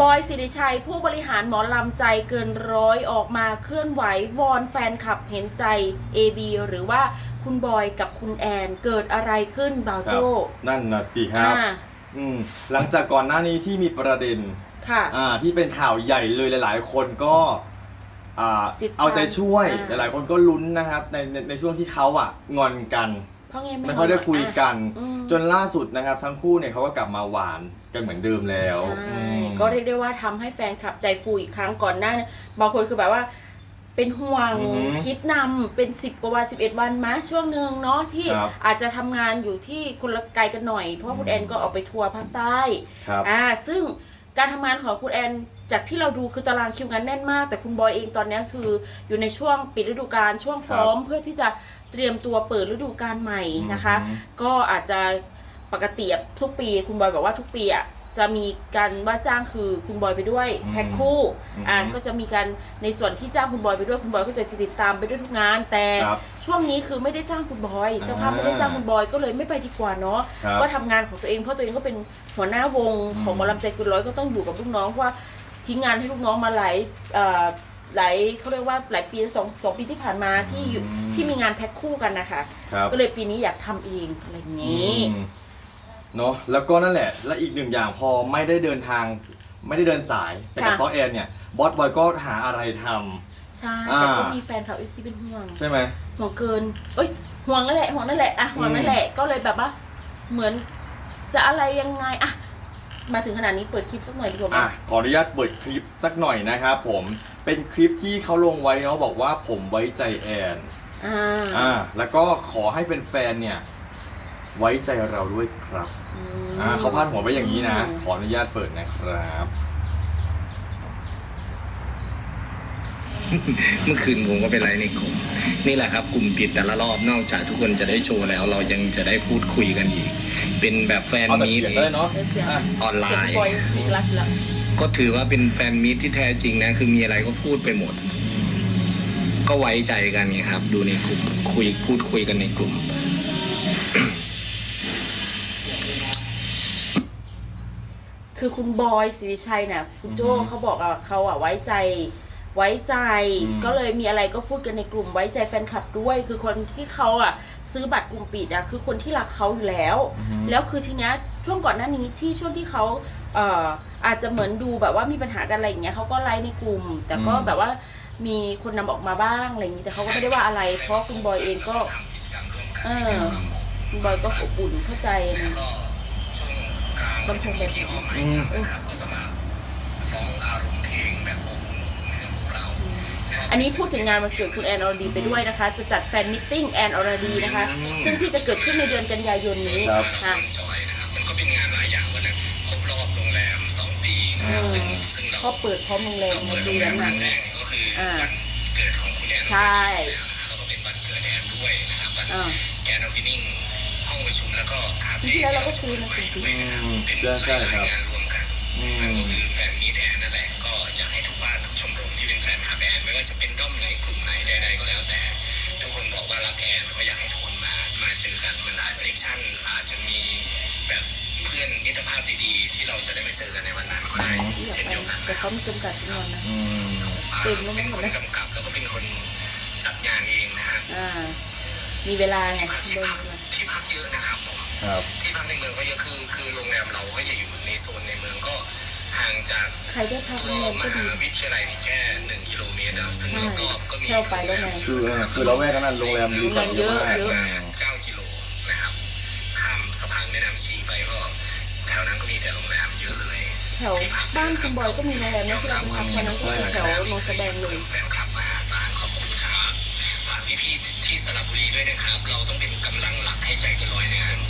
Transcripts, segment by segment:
บอยสิริชัยผู้บริหารหมอลำใจเกินร้อยออกมาเคลื่อนไหววอนแฟนคลับเห็นใจ AB หรือว่าคุณบอยกับคุณแอนเกิดอะไรขึ้นบ่าวครัโจ้นั่นนะสิครับอ่าอืมหลังจากก่อนหน้านี้ที่มีประเด็นค่ะ อ่าที่เป็นข่าวใหญ่เลยหลาย ๆ คนก็อ่าติดตามเอาใจช่วยอ่าหลาย ๆ คนก็ลุ้นนะครับในในในช่วงที่เขาอะงอนกัน เพราะไงไม่ค่อยได้คุยกัน อืม จนล่าสุดนะครับ ทั้งคู่เนี่ยเขาก็กลับมาหวาน กันเหมือนเดิมแล้วใช่อืมก็เรียกได้ว่าทำให้แฟนคลับใจฟูอีกครั้งก่อนหน้าเนี่ยบางคนคือแบบว่า เป็นห่วงอือหือคิดนำเป็น10กว่าวัน11วันมาช่วงหนึ่งเนาะที่ครับอาจจะทำงานอยู่ที่คนละไกลกันหน่อย เพราะว่าคุณอืมแอนก็ออกไปทัวร์ภาคใต้ครับอ่าซึ่งการทำงานของคุณแอนจากที่เราดูคือตารางคิวงานแน่นมาก แต่คุณบอยเองตอนนี้คืออยู่ในช่วงปิดฤดูกาลช่วงซ้อมเพื่อที่จะเตรียมตัวเปิดฤดูกาลใหม่นะคะอืมก็อาจจะ ปกติอะทุกปี คุณบอยบอกว่าทุกปีอะจะมีการว่าจ้างคือคุณบอยไปด้วยอืมแพ็คคู่อืมอ่าก็จะมีการในส่วนที่จ้างคุณบอยไปด้วยคุณบอยก็จะติดตามไปด้วยทุกงาน แต่ครับช่วงนี้คือไม่ได้จ้างคุณบอยเจ้าภาพอ่าไม่ได้จ้างคุณบอยก็เลยไม่ไปดีกว่าเนาะครับก็ทำงานของตัวเองเพราะตัวเองก็เป็นหัวหน้าวงของหมอลำใจเกุนร้อยก็ต้องอยู่กับลูกน้องเพราะว่าทิ้งงานให้ลูกน้องมาหลายเอ่อหลายเขาเรียกว่าหลายปีสองสองปีที่ผ่านมาที่อยู่อืมที่มีงานแพ็คคู่กันนะคะ ครับก็เลยปีนี้อยากทำเองอะไรอย่างนี้ อืม เนาะแล้วก็นั่นแหละ และอีกหนึ่งอย่างพอไม่ได้เดินทาง ไม่ได้เดินสายไปกับค่ะ ซอแอนเนี่ยบอสบอยก็หาอะไรทำ ใช่อ่าแต่ก็มีแฟนคลับเอฟซีเป็นห่วง ใช่ไหม ห่วงเกิน เอ้ย ห่วงนั่นแหละ ห่วงนั่นแหละ อะ ห่วงนั่นแหละ ก็เลยแบบว่า เหมือนจะอะไรยังไง อะ มาถึงขนาดนี้เปิดคลิปสักหน่อยดีกว่าไหม อะขออนุญาตเปิดคลิปสักหน่อยนะครับผมเป็นคลิปที่เขาลงไว้เนาะบอกว่าผมไว้ใจแอนอ่า อ่าแล้วก็ขอให้แฟนๆเนี่ย ไว้ใจเราด้วยครับมอ่าเขาพาดหัวไว้อย่างนี้นะ ขออนุญาตเปิดนะครับ เมื่อคืนผมก็เป็นไลฟ์ในกลุ่มนี่แหละครับ กลุ่มปิดแต่ละรอบนอกจากทุกคนจะได้โชว์แล้ว เรายังจะได้พูดคุยกันอีก เป็นแบบแฟนเอาแต่มีตเสียงได้เนาะเดี๋ยวเสียงอะออนไลเสียงน์บอยมีรักอยู่แล้วก็ถือว่าเป็นแฟนมีตที่แท้จริงนะ คือมีอะไรก็พูดไปหมด ก็ไว้ใจกันไงครับ ดูในกลุ่มคุยพูดคุยกันในกลุ่ม คือคุณบอยสิริชัยเนี่ยคุณโจ้อือฮึเขาบอกอะเขาอะไว้ใจ ไว้ใจ อืม ก็เลยมีอะไรก็พูดกันในกลุ่มไว้ใจแฟนคลับด้วย คือคนที่เขาอะ ซื้อบัตรกลุ่มปิดอะคือคนที่รักเขาอยู่แล้วแล้วคือทีเนี้ยช่วงก่อนหน้านี้ที่ช่วงที่เขาเอ่ออาจจะเหมือนดูแบบว่ามีปัญหากันอะไรอย่างเงี้ยเขาก็ไลฟ์ในกลุ่ม แต่ก็อืม แบบว่ามีคนนำออกมาบ้างอะไรอย่างนี้แต่เขาก็ไม่ได้ว่าอะไร เพราะคุณบอยเองก็ เออคุณบอยก็อบอุ่นเข้าใจนะช่วงกลาง บางคนแบบพี่ออมไหมอืมนะครับก็จะมาร้องอารมณ์เพลงแบบอบอุ่นให้พวกเราอันนี้พูดถึงงานวันเกิดคุณแอนอรดีไปด้วยนะคะ จะจัดแฟนมิทติ้งแอนอรดีนะคะ อืม ซึ่งที่จะเกิดขึ้นในเดือนกันยายนนี้ครับ ค่ะ จอยนะครับมันก็เป็นงานหลายอย่างวันนั้นครบรอบโรงแรมสองปีนะครับซึ่งซึ่งเราก็เปิดพร้อมโรงแรมเราในเปิดโรเดืงแรอนมคนั้รั้น งแรกก็คืออ่าวันเกิดของคุณแอนใช่ แล้วก็เป็นวันเกิดแอนด้วยนะครับวันอ่า แกนออฟฟินิ่ง ห้องประชุมแล้วก็คาปีเฟ่ที่แล้วเราก็คุยมาถึงปีด้วยนะครับเป็นใช่ใช่หลายครับๆงานรวมกันอืนั่นมก็คือแฟนมีดแอนนั่นแหละก็อยากให้ทุกบ้านทุกชมรมที่เป็นแฟนคลับแอนไม่ว่าจะเป็นด้อมไหนกลุ่มไหนใดๆก็แล้วแต่ ทุกคนบอกว่ารักแอนก็อยากให้ทุกคนมามาเจอกันมันอาจจะเอ็กชั่นอาจจะมีแบบเพื่อนมิตรภาพดีๆ ที่เราจะได้มาเจอกันในวันนั้นก็ได้ที่อยากเช่นไปเดียวกันแต่เขามีจำกัดจำนวนนะ อืมเต็มแล้วมั้เป็งนหมคดนนะกำกับแล้วก็เป็นคนจัดงานเองนะฮะ อ่า มีเวลาไงที่เดิน ครับผมครับที่พักในเมืองก็เยอะคือ คือโรงแรมเราก็จะอยู่ในโซนในเมืองก็ห่างจากใครได้พักตัโรวงแรมมก็ดีหาวิทยาลัยแค่หนึ่งกิโลเมตรอะซึ่งรอบๆก็มีแค่ไปแล้วไง คือเออคือเราแวกนั้นโรงแรมรีสอร์ทเยอะมากเยอะอ่าเก้ากิโลนะครับข้ามสะพานแม่น้ำชีไปก็แถวนั้นก็มีแต่โรงแรมเยอะเลย แถวบ้านคุณบอยก็มีโรงแรมนะที่เราไปพักตอนนั้นก็คือแถวโนนสแดงเลยแฟนคลับมหาศาลขอบคุณครับฝากพี่ๆที่สระบุรีด้วยนะครับ เราต้องเป็นกำลังหลักให้ใจเกันร้อยนะ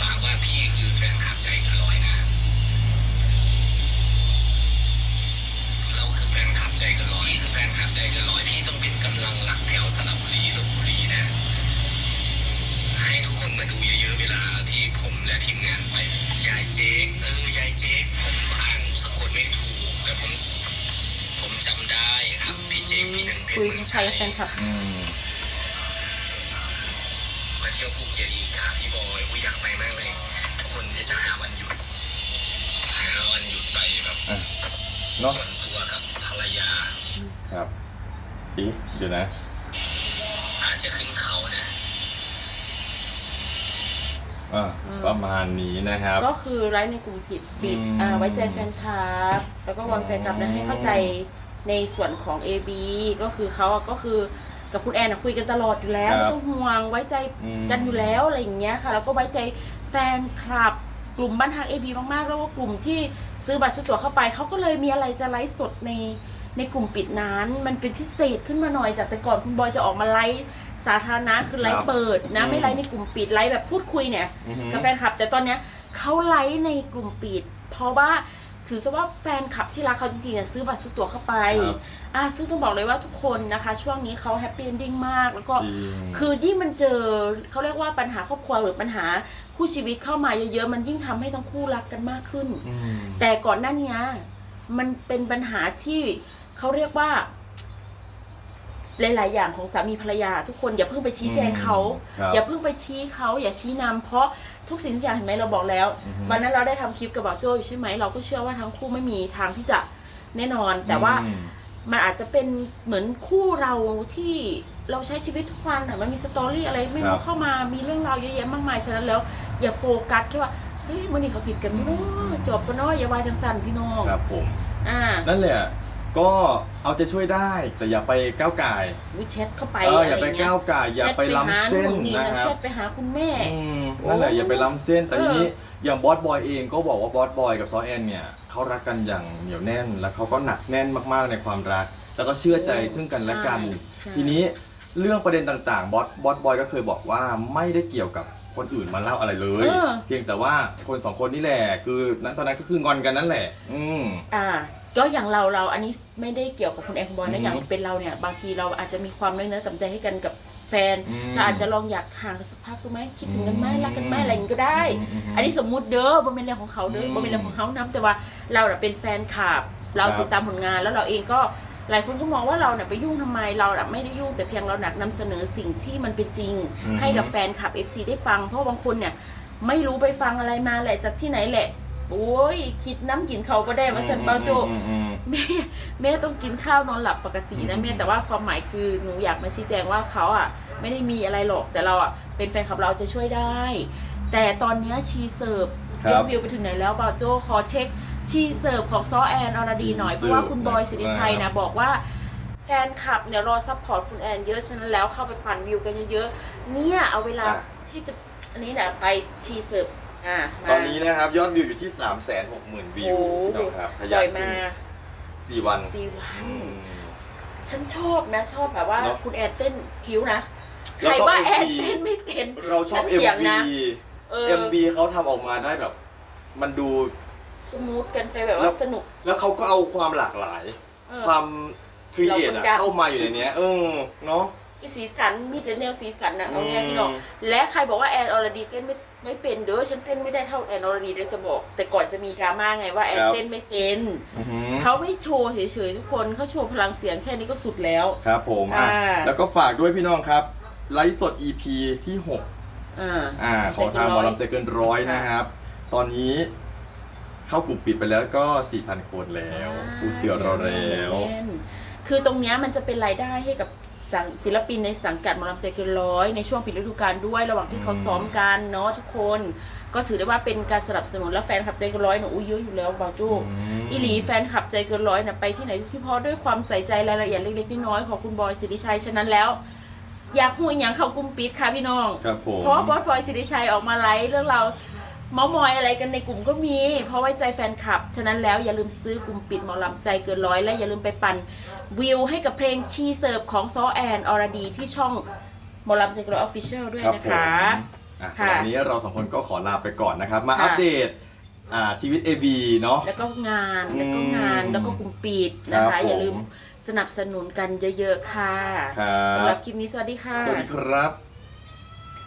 ปาก ครับพี่เจ๊กพี่หนึ่งเพชรคุยเมืองใครชัยแฟนคลับอืมมาเที่ยวภูเก็ตอีกครับพี่บอยอุ้ยอยากไปมากเลย ทุกคนจะหาวันหยุดหาวันหยุดไปแบบอะเนาะส่วนตัวกับภรรยา ครับอีเดี๋ยวนะ อาจจะขึ้นเขานะอ่าประมาณนี้นะครับ ก็คือไลฟ์ในกลุ่มผิดปิดอืมอ่าไว้ใจแฟนคลับแล้วก็วอนแฟนคลับนะให้เข้าใจ ในส่วนของ AB ก็คือเขาอะก็คือกับคุณแอนอะคุยกันตลอดอยู่แล้วครับไม่ต้องห่วงไว้ใจอืมกันอยู่แล้วอะไรอย่างเงี้ยค่ะ แล้วก็ไว้ใจแฟนคลับกลุ่มบ้านทาง AB มากๆ แล้วก็กลุ่มที่ซื้อบัตรซื้อตั๋วเข้าไปเขาก็เลยมีอะไรจะไลฟ์สดในในกลุ่มปิดนั้น มันเป็นพิเศษขึ้นมาหน่อยจากแต่ก่อนคุณบอยจะออกมาไลฟ์สาธารณะคือไลครัฟ์บเปิดนะอืมไม่ไลฟ์ในกลุ่มปิดไลฟ์แบบพูดคุยเนี่ย อือฮึกับแฟนคลับแต่ตอนเนี้ยเขาไลฟ์ในกลุ่มปิด เพราะว่า ถือซะว่าแฟนคลับที่รักเขาจริงๆเนี่ยซื้อบัตรซื้อตั๋วเข้าไปครับอะซึ่งต้องบอกเลยว่าทุกคนนะคะ ช่วงนี้เขาแฮปปี้เอนดิ้งมาก แล้วก็จริง คือยิ่งมันเจอเขาเรียกว่าปัญหาครอบครัวหรือปัญหาคู่ชีวิตเข้ามาเยอะๆ มันยิ่งทำให้ทั้งคู่รักกันมากขึ้น อืม แต่ก่อนหน้านี้มันเป็นปัญหาที่เขาเรียกว่า หลาย ๆ อย่างของสามีภรรยา ทุกคนอย่าเพิ่งไปชี้แจงเขาครับอย่าเพิ่งไปชี้เขาอย่าชี้นำเพราะทุกสิ่งทุกอย่างเห็นไหมเราบอกแล้ว อือฮึวันนั้นเราได้ทำคลิปกับบอกโจ้อยู่ใช่ไหมเราก็เชื่อว่าทั้งคู่ไม่มีทางที่จะแน่นอน แต่ว่าอืม มันอาจจะเป็นเหมือนคู่เราที่เราใช้ชีวิตทุกวันอะมันมีสตอรี่อะไรไม่ครัรู้บ เข้ามามีเรื่องราวเยอะแยะมากมายฉะนั้นแล้ว อย่าโฟกัสแค่ว่าเฮ้ยมันนี่เขาผิดกันมั้งจบกันเนาะอย่าวายจังสันพี่น้องครับผม อ่า นั่นแหละ ก็เอาใจะช่วยได้ แต่อย่าไปก้าวไก่ายวิแชทเข้าไปเอออะอย่าไรไปเงี้ยก้าวไก่ายอย่าไปล้ำเส้นแชทไปหานู่นนี่นะนั่นครัแชบ ทไปหาคุณแม่ อืมนั่นแหละอย่าไปล้ำเส้นแต่เออทีนี้อย่างบอสบอยเองก็บอกว่าบอสบอยกับซอแอนเนี่ยเขารักกันอย่างเหนียวแน่น แล้วเขาก็หนักแน่นมากๆในความรัก แล้วก็เชื่อใจซึ่งกันและกัน ใช่ ทีนี้เรื่องประเด็นต่างๆบอสบอสบอยก็เคยบอกว่าไม่ได้เกี่ยวกับคนอื่นมาเล่าอะไรเลย เออ เพียงแต่ว่าคนสองคนนี่แหละคือนั้นตอนนั้นก็คืองอนกันนั่นแหละ อืม อ่า ก็อย่างเราเราอันนี้ไม่ได้เกี่ยวกับคุณแอนคุณบอยอืนะมอย่างเป็นเราเนี่ยบางทีเราอาจจะมีความน้อยเนื้อต่ำใจให้กันกับแฟนอืมเราอาจจะลองอยากห่างกันสักพักดูไหมคิดถึงกันไหมอืมรักกันไหมอะไรอย่างนี้ก็ได้อืมอืมอันนี้สมมุติเด้อบ่เป็นเรื่องของเขาเด้ออืมบ่เป็นเรื่องของเขานํแต่ว่าเราน่ะเป็นแฟนคลับเราครับติดตามผลงานแล้วเราเองก็หลายคนก็มองว่าเราเนี่ยไปยุ่งทำไมเราน่ะไม่ได้ยุ่งแต่เพียงเราหนักนำเสนอสิ่งที่มันเป็นจริงอืมให้กับแฟนคลับ FC ได้ฟัง เพราะบางคนเนี่ยไม่รู้ไปฟังอะไรมาแหละจากที่ไหนแหละ โอ้ยคิดน้ำกินเขาก็ได้ว่าสันเปาโจอืมอืมแม่แม่ต้องกินข้าวนอนหลับปกตินะอืมแม่แต่ว่าความหมายคือหนูอยากมาชี้แจงว่าเขาอะ ไม่ได้มีอะไรหรอกแต่เราอะเป็นแฟนคลับเราจะช่วยได้ แต่ตอนเนี้ยชีเสิร์ฟครัยบอดวิวไปถึงไหนแล้วเปาโจขอเช็ค ชีเสิร์ฟของซอแอนอรดีหน่อยชีเพเสิร์ฟราะว่าคุณบอยสิริชัยครันะบบอกว่าแฟนคลับเนี่ยรอซัพพอร์ตคุณแอนเยอะฉะนั้นแล้วเข้าไปปั่นวิวกันเยอะๆเนี่ยเอาเวลาที่จะอันนี้เนี่ยไปชีเสิร์ฟ อะมาตอนนี้นะครับยอดวิวอยู่ที่ 3 6 0 0 0 0 วิวโอ้พี่น้องครับทะปยาล่อยนมาสี่วันสี่วัน อืม ฉันชอบนะ ชอบแบบว่าเนอะคุณแอนเต้นผิวนะเราใครชอบว่า MV แอนเต้นไม่เป็น เราชอบ ฉันเถียง MV นะ เออ MV เขาทำออกมาได้แบบ มันดู สมูทกันไปแบบแล้ว่า ว สนุกแล้วเขาก็เอาความหลากหลาย เออ ความครีเอทเราคนดัง เข้ามาอยู่ในเนี้ยเออเนาะ มีสีสันมีแต่แนวสีสันนะเอาแนวอืมพี่น้อง และใครบอกว่าแอนอรดีเต้นไม่ไม่เป็นเด้อฉันเต้นไม่ได้เท่าแอนอรดีเลยจะบอก แต่ก่อนจะมีดราม่าไงว่าแอนเต้นไม่เป็นอื้อหือเขาไม่โชว์เฉยๆทุกคนเขาโชว์พลังเสียงแค่นี้ก็สุดแล้ว ครับผมอะอ่า แล้วก็ฝากด้วยพี่น้องครับไลฟ์สด EP ที่ 6 อ่า อ่า ของทางหมอลำใจเกินร้อยนะครับ ตอนนี้เข้ากลุ่มปิดไปแล้วก็ 4,000 คนแล้วผู้เสือเราแล้วแน่นคือตรงเนี้ยมันจะเป็นรายได้ให้กับ สังศิลปินในสังกัดหมอลำใจเกินร้อยในช่วงปิดฤดูกาลด้วยระหว่างที่เขาซ้อมกันเนาะทุกคน ก็ถือได้ว่าเป็นการสนับสนุนและแฟนคลับใจเกินร้อยเนี่ยอุ้ยเยอะอยู่แล้วบาวจูมอีหลีแฟนคลับใจเกินร้อยเนี่ยไปที่ไหนที่เพราะด้วยความใส่ใจรายละเอียดเล็กๆน้อยๆของคุณบอยสิริชัยฉะนั้นแล้ว อยากหูอีกอย่างเขากลุ้มปิดค่ะพี่น้องครับผมเพราะว่าบอสบอยสิริชัยออกมาไลฟ์เรื่องเราว เมามอยอะไรกันในกลุ่มก็มี เพราะไว้ใจแฟนคลับ ฉะนั้นแล้วอย่าลืมซื้อกลุ่มปิดหมอลำใจเกินร้อยและอย่าลืมไปปั่นวิวให้กับเพลงชีเสิร์ฟของซอแอนอรดีที่ช่องหมอลำใจเกินร้อยออฟฟิเชียลด้วยครับนะผมคะ อะค่ะสำหรับวันนี้เราสองคนก็ขอลาไปก่อนนะครับ มาค่ะอัปเดตอ่าชีวิต AB เนาะ แล้วก็งานแล้วก็อืมงานแล้วก็กลุ่มปิดนะครัคะ บผม อย่าลืมสนับสนุนกันเยอะๆค่ะครัสำหรับบคลิปนี้สวัสดีค่ะ สวัสดีครับ